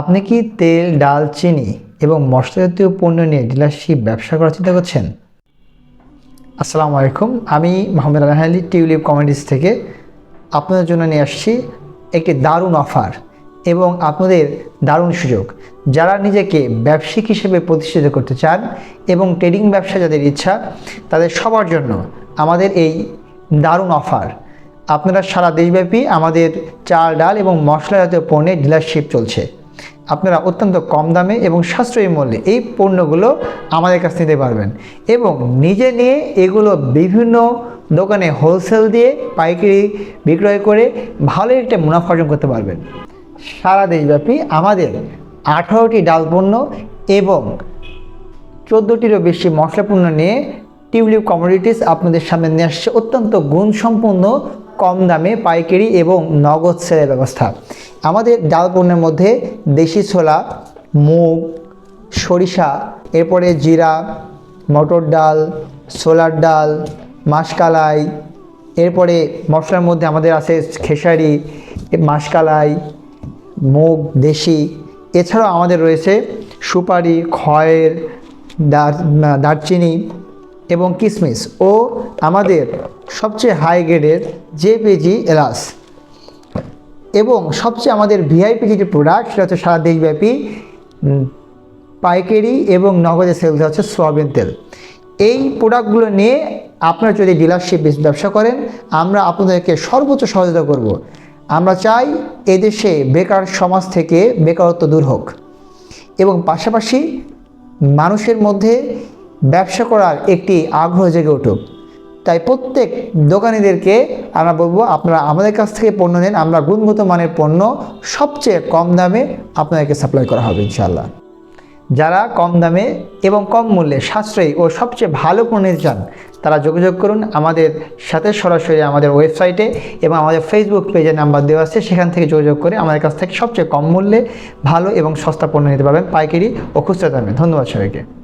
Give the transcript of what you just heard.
আপনি কি তেল, ডাল, চিনি এবং মশলা জাতীয় পণ্য নিয়ে ডিলারশিপ ব্যবসা করার চিন্তা করছেন? আসসালামু আলাইকুম, আমি মোহাম্মদ আলহালি টিউলিপ কমেডিস থেকে আপনাদের জন্য নিয়ে আসছি একটি দারুণ অফার এবং আপনাদের দারুণ সুযোগ। যারা নিজেকে ব্যবসায়িক হিসেবে প্রতিষ্ঠিত করতে চান এবং ট্রেডিং ব্যবসা যাদের ইচ্ছা, তাদের সবার জন্য আমাদের এই দারুণ অফার। আপনারা সারা দেশব্যাপী আমাদের চাল, ডাল এবং মশলা জাতীয় পণ্যের ডিলারশিপ চলছে। আপনারা অত্যন্ত কম দামে এবং সাশ্রয়ী মূল্যে এই পণ্যগুলো আমাদের কাছ নিতে পারবেন। এবং নিজে নিয়ে এগুলো বিভিন্ন দোকানে হোলসেল দিয়ে পাইকারি বিক্রয় করে ভালো একটা মুনাফা অর্জন করতে পারবেন। সারা দেশব্যাপী আমাদের আঠারোটি ডাল পণ্য এবং চোদ্দোটিরও বেশি মশলা পণ্য নিয়ে টিউলিপ কমোডিটিস আপনাদের সামনে নিয়ে আসছে অত্যন্ত গুণসম্পন্ন, কম দামে পাইকারি এবং নগদ সেলের ব্যবস্থা। আমাদের ডাল পণ্যের মধ্যে দেশি ছোলা, মুগ, সরিষা, এরপরে জিরা, মটর ডাল, ছোলার ডাল মাসকালাই এরপরে মশলার মধ্যে আমাদের আছে খেসারি মাসকালাই মুগ, দেশি। এছাড়াও আমাদের রয়েছে সুপারি, খয়ের, দার- দারচিনি এবং কিশমিশ ও আমাদের সবচেয়ে হাই গ্রেডের জেপিজি এলাচ। এবং সবচেয়ে আমাদের ভিআইপি যেটি প্রোডাক্ট সেটা হচ্ছে সারা দেশব্যাপী পাইকারি এবং নগদে সেলস হচ্ছে সোয়াবিন তেল। এই প্রোডাক্টগুলো নিয়ে আপনারা যদি ডিলারশিপ ব্যবসা করেন, আমরা আপনাদেরকে সর্বোচ্চ সহযোগিতা করব। আমরা চাই এদেশে বেকার সমাজ থেকে বেকারত্ব দূর হোক এবং পাশাপাশি মানুষের মধ্যে ব্যবসা করার একটি আগ্রহ জেগে উঠুক। তাই প্রত্যেক দোকানিদেরকে আমরা বলব, আপনারা আমাদের কাছ থেকে পণ্য নেন। আমরা গুণগত মানের পণ্য সবচেয়ে কম দামে আপনাদেরকে সাপ্লাই করা হবে ইনশাল্লাহ যারা কম দামে এবং কম মূল্যে সাশ্রয়ী ও সবচেয়ে ভালো পণ্য নিতে চান, তারা যোগাযোগ করুন আমাদের সাথে সরাসরি আমাদের ওয়েবসাইটে এবং আমাদের ফেসবুক পেজে নাম্বার দেওয়া আছে। সেখান থেকে যোগাযোগ করে আমাদের কাছ থেকে সবচেয়ে কম মূল্যে ভালো এবং সস্তা পণ্য নিতে পারবেন পাইকারি ও খুচরা দামে। ধন্যবাদ সবাইকে।